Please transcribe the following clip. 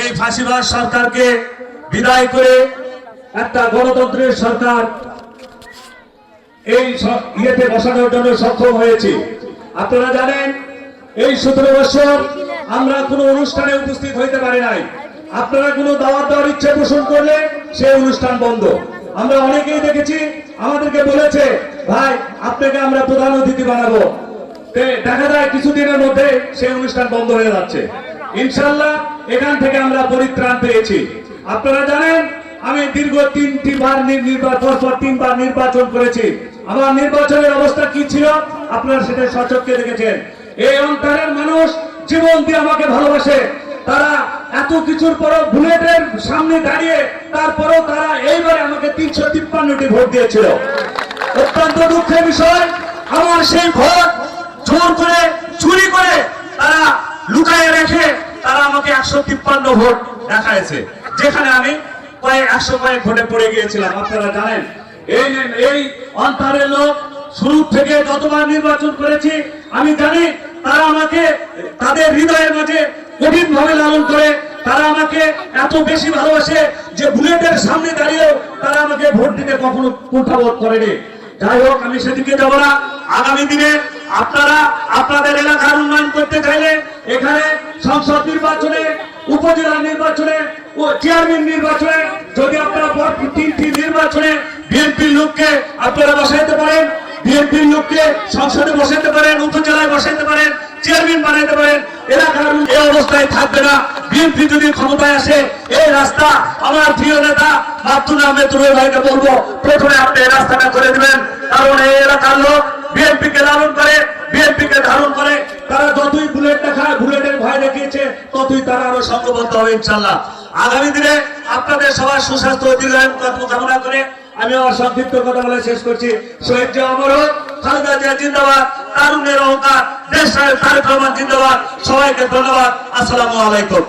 এই ফাঁসিবাদ সরকারকে বিদায় করে একটা গণতন্ত্রের সরকার এই ইয়েতে বসানোর জন্য সক্ষম হয়েছি। আপনারা জানেন, এই সতেরো বছর আমরা কোনো অনুষ্ঠানে উপস্থিত হইতে পারি নাই। আপনারা কোনো দাওয়াত দেওয়ার ইচ্ছে পোষণ করলে সেই অনুষ্ঠান বন্ধ। আমরা অনেকেই দেখেছি, আমাদেরকে বলেছে, ভাই, আপনাকে আমরা প্রধান অতিথি বানাবো। দেখা যায়, কিছুদিনের মধ্যে সেই অনুষ্ঠান বন্ধ হয়ে যাচ্ছে। ইনশাল্লাহ এখান থেকে আমরা পরিত্রাণ পেয়েছি। আপনারা জানেন, আমি দীর্ঘ তিনটি বার নির্বাচন তিনবার নির্বাচন করেছি। আমার নির্বাচনের অবস্থা কি ছিল? আপনারা সেটা সচক্ষে দেখেছেন। এই অন্তরের মানুষ জীবন দিয়ে আমাকে ভালোবাসে। তারা এত কিছুর পরও বুলেটের সামনে দাঁড়িয়ে, তারপরেও তারা এইবারে আমাকে তিনশো তিপ্পান্নটি ভোট দিয়েছিল। অত্যন্ত দুঃখের বিষয়, আমার সেই ভোট জোর করে চুরি করে তারা লুকায় রেখে তারা আমাকে একশো তিপ্পান্ন ভোট দেখাইছে। যেখানে আমি একশো ভোটে পড়ে গিয়েছিলাম। আপনারা জানেন, এই এই অন্তরের লোক শুরু থেকে যতবার নির্বাচন করেছি, আমি জানি তারা আমাকে, তাদের হৃদয়ের মাঝে কঠিন ভাবে লালন করে, তারা আমাকে এত বেশি ভালোবাসে যে বুলেটের সামনে দাঁড়িয়েও তারা আমাকে ভোট দিতে কখনো কুণ্ঠাবোধ করেনি। যাই হোক, আমি সেদিকে যাব না। আগামী দিনে আপনারা আপনাদের এলাকার উন্নয়ন করতে চাইলে এখানে সংসদ নির্বাচনে, উপজেলা নির্বাচনে ও চেয়ারম্যান নির্বাচনে যদি আপনারা তিনটি নির্বাচনে বিএনপির লোককে আপনারা বসাইতে পারেন বিএনপির লোককে সংসদে বসাইতে পারেন, উপজেলায় বসাইতে পারেন চেয়ারম্যান বানাইতে পারেন, এলাকার এই অবস্থায় থাকবে না। বিএনপি যদি ক্ষমতায় আসে, এই রাস্তা আমার প্রিয় নেতা মাতুল আহমেদ ভাইকে বলব, প্রথমে আপনি এই রাস্তাটা করে দিবেন। কারণ এই এলাকার লোক বিএনপি কে লালন করে ততই তারা আরও সংঘবদ্ধ হবে ইনশাল্লাহ আগামী দিনে আপনাদের সবার সুস্বাস্থ্য দীর্ঘায়ু কামনা করে আমি আমার সংক্ষিপ্ত কথা বলে শেষ করছি। শহীদ যে অমর খালেদা জিয়া জিন্দাবাদ তারুণের অহংকার, দেশ তারেক রহমান জিন্দাবাদ। সবাইকে ধন্যবাদ। আসসালামু আলাইকুম।